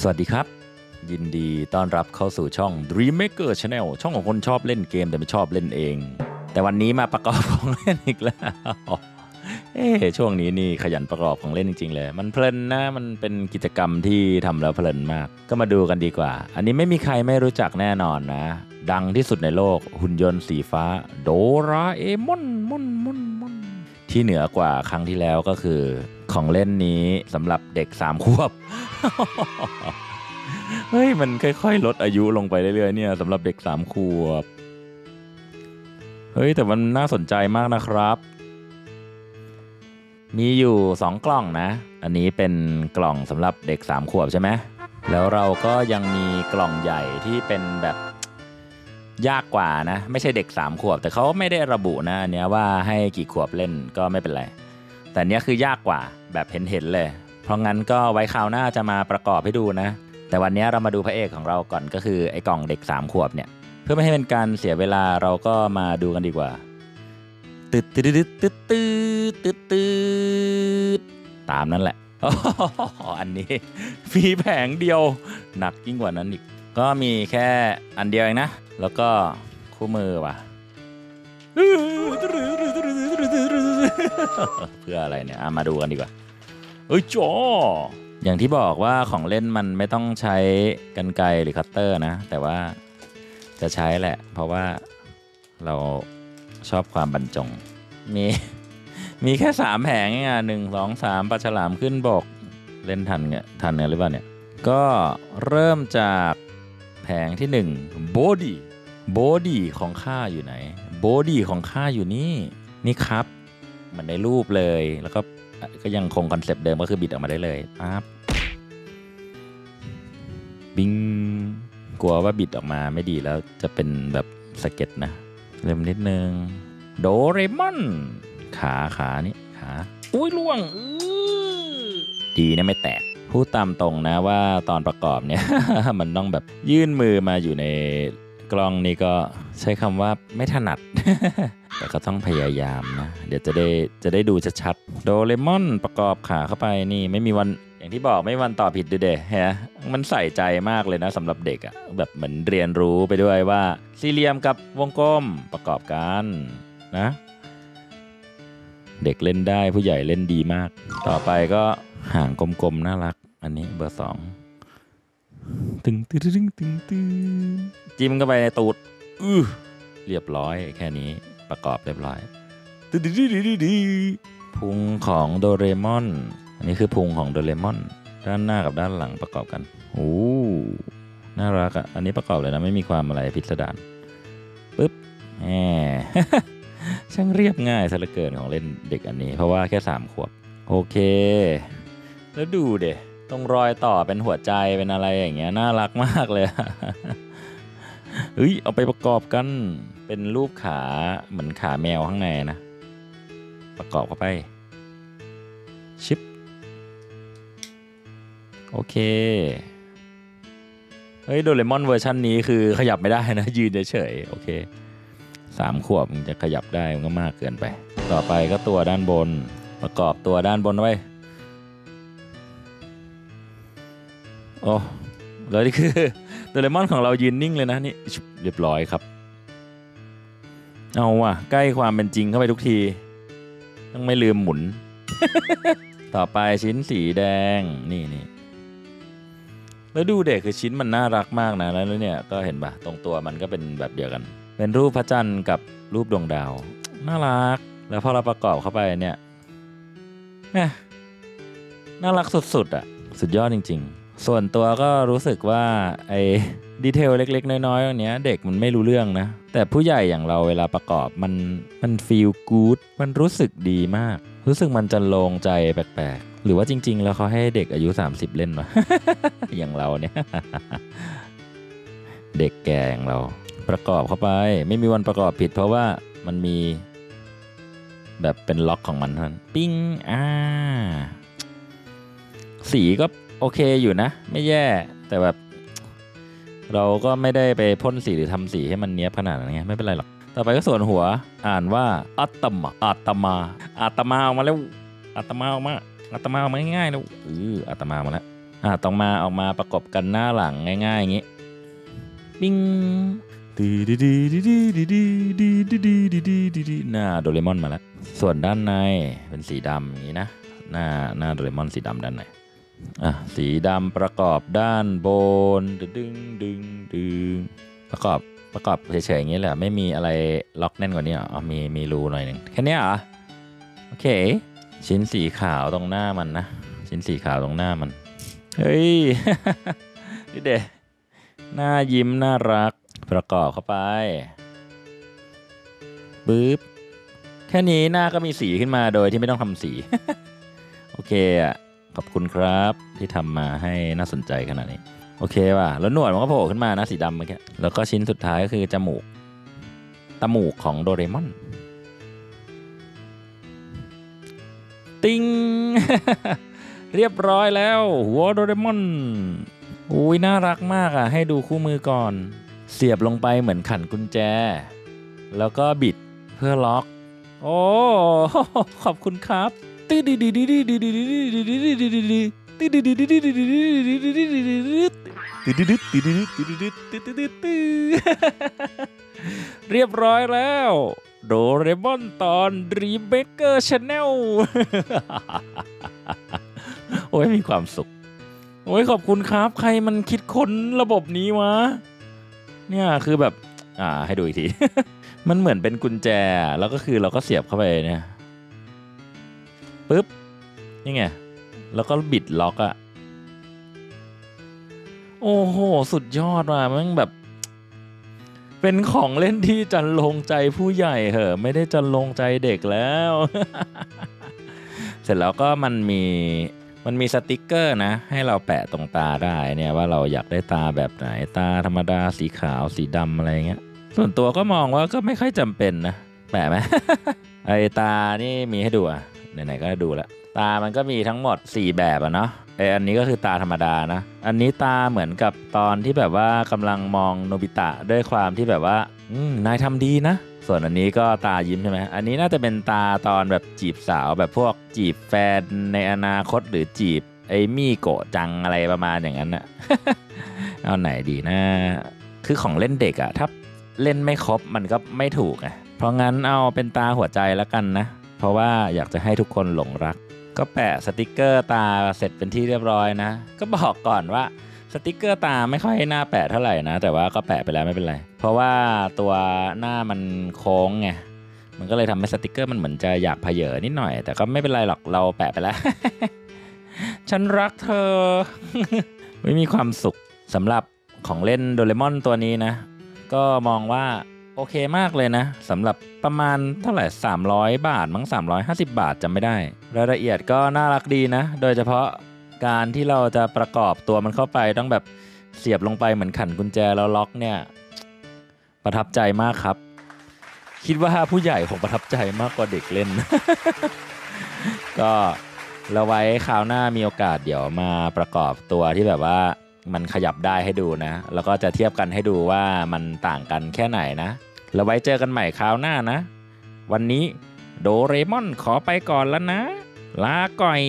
สวัสดีครับ ยินดีต้อนรับเข้าสู่ช่อง Dream Maker Channel ช่องของคนชอบเล่นเกมแต่ไม่ชอบเล่นเอง แต่วันนี้มาประกอบของเล่นอีกแล้วเอ๊ช่วงนี้นี่ขยันประกอบของเล่นจริง ๆ เลย มันเพลินนะมันเป็นกิจกรรมที่ทำแล้วเพลินมาก ก็มาดูกันดีกว่า อันนี้ไม่มีใครไม่รู้จักแน่นอนนะ ดังที่สุดในโลกหุ่นยนต์สีฟ้า โดราเอมอนมอนมอนมอนที่เหนือกว่าครั้งที่แล้วก็คือ ของเล่นนี้สำหรับเด็กสามขวบ เฮ้ย มันค่อย ๆ ลดอายุลงไปเรื่อยๆเนี่ยสำหรับเด็กสามขวบ เฮ้ย แต่มันน่าสนใจมากนะครับ มีอยู่2กล่องนะ อันนี้เป็นกล่องสำหรับเด็ก3ขวบใช่ไหมแล้วเราก็ยังมีกล่องใหญ่ที่เป็นแบบยากกว่านะ ไม่ใช่เด็ก3ขวบ แต่เขาไม่ได้ระบุนะอันเนี้ยว่าให้กี่ขวบเล่นก็ไม่เป็นไร แต่เนี้ยคือยากกว่าแบบเห็นๆเลย เพราะงั้นก็ไว้คราวหน้าจะมาประกอบให้ดูนะ แต่วันนี้เรามาดูพระเอกของเราก่อนก็คือไอ้กล่องเด็ก 3 ขวบเนี่ย เพื่อไม่ให้เป็นการเสียเวลาเราก็มาดูกันดีกว่าตึ๊ดตึ๊ดตึ๊ดตึ๊ดตึ๊ดตึ๊ดตึ๊ดตามนั้นแหละอ๋ออันนี้มีแผงเดียวหนักยิ่งกว่านั้นอีก ก็มีแค่อันเดียวเองนะ แล้วก็คู่มือว่ะ เพื่ออะไรเนี่ยอะมาดูกันดีกว่าเอ้ยจออย่างที่บอกว่าของเล่นมันไม่ต้องใช้กันไกรหรือคัตเตอร์นะ แต่ว่าจะใช้แหละ เพราะว่าเราชอบความบรรจง มี มีแค่สามแผงเองอะหนึ่งสองสามปลาฉลามขึ้นบก เล่นทันเงี้ยทันเนี่ยหรือเปล่าเนี่ย ก็เริ่มจากแผงที่หนึ่งบอดี้บอดี้ของข้าอยู่ไหนบอดี้ของข้าอยู่นี่ นี่ครับ เหมือนในรูปเลย แล้วก็ก็ยังคงคอนเซปต์เดิมก็คือบิดออกมาได้เลยปั๊บบิงกลัวว่าบิดออกมาไม่ดีแล้วจะเป็นแบบสะเก็ตนะเริ่มนิดนึง โดเรมอน ขาขานี่ขาอุ้ยล่วงอือดีนะไม่แตกพูดตามตรงนะว่าตอนประกอบเนี่ย มันต้องแบบยื่นมือมาอยู่ในกล้องนี่ก็ใช้คำว่าไม่ถนัด แต่ก็ต้องพยายามนะ เดี๋ยวจะได้จะได้ดูชัดๆโดเรมอนประกอบขาเข้าไปนี่ไม่มีวันอย่างที่บอกไม่มีวันตอบผิดดูเดะฮะมันใส่ใจมากเลยนะสำหรับเด็กอะแบบเหมือนเรียนรู้ไปด้วยว่า สี่เหลี่ยมกับวงกลมประกอบกันนะ เด็กเล่นได้ผู้ใหญ่เล่นดีมาก ต่อไปก็หางกลมๆน่ารัก อันนี้เบอร์สองตึงตึงตึงตึงตึงจิ้มเข้าไปในตูด อือเรียบร้อยแค่นี้ ประกอบเรียบร้อยตึ๊ดตึ๊ดตึ๊ดตึ๊ดตึ๊ดพุงของโดเรมอน อันนี้คือพุงของโดเรมอน ด้านหน้ากับด้านหลังประกอบกันโอ้น่ารักอะ อันนี้ประกอบเลยนะ ไม่มีความอะไรพิสดารปึ๊บแหมช่างเรียบง่ายซะเหลือเกินของเล่นเด็กอันนี้ เพราะว่าแค่สามขวบ โอเค แล้วดูเดะตรงรอยต่อเป็นหัวใจเป็นอะไรอย่างเงี้ยน่ารักมากเลย เฮ้ย เอาไปประกอบกัน เป็นรูปขาเหมือนขาแมวข้างในนะ ประกอบเข้าไป ชิป โอเค เฮ้ย โดเรมอนเวอร์ชันนี้คือขยับไม่ได้นะ ยืนเฉยๆ โอเคสามขวบมันจะขยับได้มันก็มากเกินไป ต่อไปก็ตัวด้านบน ประกอบตัวด้านบนไว้โอ้แล้วนี่คือ ดเรมอนของเรายืนนิ่งเลยนะนี่เรียบร้อยครับ เอาว่ะ ใกล้ความเป็นจริงเข้าไปทุกที ต้องไม่ลืมหมุน ต่อไปชิ้นสีแดงนี่นี่แล้วดูเด็กคือชิ้นมันน่ารักมากนะแล้วเนี่ยก็เห็นปะตรงตัวมันก็เป็นแบบเดียวกัน เป็นรูปพระจันทร์กับรูปดวงดาว น่ารัก แล้วพอเราประกอบเข้าไปเนี่ยน่ารักสุดๆอะ สุดยอดจริง ๆ ส่วนตัวก็รู้สึกว่าไอ้ดีเทลเล็ก ๆ น้อยๆอย่างเนี้ยเด็กมันไม่รู้เรื่องนะ แต่ผู้ใหญ่อย่างเราเวลาประกอบมันมันฟีลกู๊ดมันรู้สึกดีมาก รู้สึกมันจะโลงใจแปลกๆ หรือว่าจริง ๆ แล้วเขาให้เด็กอายุ 30 เล่นวะอย่างเราเนี่ย เด็กแก่อย่างเรา ประกอบเข้าไป ไม่มีวันประกอบผิด เพราะว่ามันมีแบบเป็นล็อกของมันท่านั้นปิ้งอ่า สีก็โอเคอยู่นะ ไม่แย่แต่แบบ เราก็ไม่ได้ไปพ่นสีหรือทำสีให้มันเนี้ยบขนาดนั้นไงไม่เป็นไรหรอก ต่อไปก็ส่วนหัวอ่านว่าอัตมาอัตมาอัตมาออกมาแล้วอัตมาออกมาอัตมาออกมาง่ายๆแล้วเอออัตมาออกมาแล้วอะต้องมาออกมาประกบกันหน้าหลังง่ายๆอย่างงี้ปิ้งดีดีดีดีดีดีดีดีดีดีดีดีดีหน้าโดเรมอนมาแล้ว ส่วนด้านในเป็นสีดำอย่างนี้นะ หน้าหน้าโดเรมอนสีดำด้านใน อะสีดำประกอบด้านบนดึงดึงดึงประกอบประกอบเฉยๆอย่างนี้แหละไม่มีอะไรล็อกแน่นกว่านี้อ๋อมีมีรูหน่อยหนึ่งแค่นี้เหรอโอเค ชิ้นสีขาวตรงหน้ามันนะ ชิ้นสีขาวตรงหน้ามัน เฮ้ยนี่เด็หน้ายิ้มน่ารักประกอบเข้าไปปึ๊บแค่นี้หน้าก็มีสีขึ้นมาโดยที่ไม่ต้องทำสี โอเคอะ ขอบคุณครับ ที่ทำมาให้น่าสนใจขนาดนี้ โอเคว่ะแล้วหนวดมันก็โผล่ขึ้นมานะสีดำเมื่อกี้แล้วก็ชิ้นสุดท้ายก็คือจมูกตมูกของโดเรมอน ติง เรียบร้อยแล้ว หัวโดเรมอนอุ้ยน่ารักมากอะ ให้ดูคู่มือก่อน เสียบลงไปเหมือนขันกุญแจ แล้วก็บิดเพื่อล็อก โอ้ ขอบคุณครับ ตื้อดีดีดีดีดีดีดีดีดีดีดีดีดีตื้อดีดีดีดีดีดีดีดีดีดีดีดีตื้อดีดีดีดีดีดีดีตื้อตื้อตื้อตื้อเรียบร้อยแล้ว โดเรมอนตอนรีเบเกอร์ชาแนลโอ้ยมีความสุข โอ้ยขอบคุณครับ ใครมันคิดค้นระบบนี้วะ เนี่ยคือแบบ อ่า ให้ดูอีกที มันเหมือนเป็นกุญแจ แล้วก็คือเราก็เสียบเข้าไปเนี่ย ปุ๊บนี่ไง แล้วก็บิดล็อกอะโอ้โห สุดยอดว่ะมันแบบ เป็นของเล่นที่จันลงใจผู้ใหญ่เหอะ ไม่ได้จันลงใจเด็กแล้ว เสร็จแล้วก็มันมีมันมีสติกเกอร์นะ ให้เราแปะตรงตาได้เนี่ยว่าเราอยากได้ตาแบบไหนตาธรรมดาสีขาวสีดำอะไรเงี้ย ส่วนตัวก็มองว่าก็ไม่ค่อยจำเป็นนะ แปะไหมไอตานี่มีให้ดูอะ ไหนๆก็ดูและตามันก็มีทั้งหมด 4 แบบอะเนาะไออันนี้ก็คือตาธรรมดานะ อันนี้ตาเหมือนกับตอนที่แบบว่ากำลังมองโนบิตะด้วยความที่แบบว่าอืมนายทำดีนะ ส่วนอันนี้ก็ตายิ้มใช่ไหมอันนี้น่าจะเป็นตาตอนแบบจีบสาวแบบพวกจีบแฟนในอนาคตหรือจีบไอ้มี่โกะจังอะไรประมาณอย่างนั้นนะเอาไหนดีนะ คือของเล่นเด็กอะถ้าเล่นไม่ครบมันก็ไม่ถูกไงเพราะงั้นเอาเป็นตาหัวใจแล้วกันนะ เพราะว่าอยากจะให้ทุกคนหลงรัก ก็แปะสติกเกอร์ตาเสร็จเป็นที่เรียบร้อยนะ ก็บอกก่อนว่าสติกเกอร์ตาไม่ค่อยหน่าแปะเท่าไหร่นะ แต่ว่าก็แปะไปแล้วไม่เป็นไร เพราะว่าตัวหน้ามันโค้งไงมันก็เลยทำให้สติกเกอร์มันเหมือนจะอยากเพเยอนิดหน่อย แต่ก็ไม่เป็นไรหรอกเราแปะไปแล้ว ฉันรักเธอ ไม่มีความสุขสำหรับของเล่นโดเรมอนตัวนี้นะ ก็มองว่า โอเคมากเลยนะสำหรับประมาณเท่าไหร่ 300 บาท มั้ง 350 บาทจำไม่ได้ รายละเอียดก็น่ารักดีนะ โดยเฉพาะการที่เราจะประกอบตัวมันเข้าไปต้องแบบเสียบลงไปเหมือนขันกุญแจแล้วล็อกเนี่ย ประทับใจมากครับ คิดว่าผู้ใหญ่คงประทับใจมากกว่าเด็กเล่น ก็เราไว้คราวหน้ามีโอกาสเดี๋ยวมาประกอบตัวที่แบบว่ามันขยับได้ให้ดูนะ แล้วก็จะเทียบกันให้ดูว่ามันต่างกันแค่ไหนนะ แล้วไว้เจอกันใหม่คราวหน้านะ วันนี้โดเรมอนขอไปก่อนแล้วนะ ลาก่อย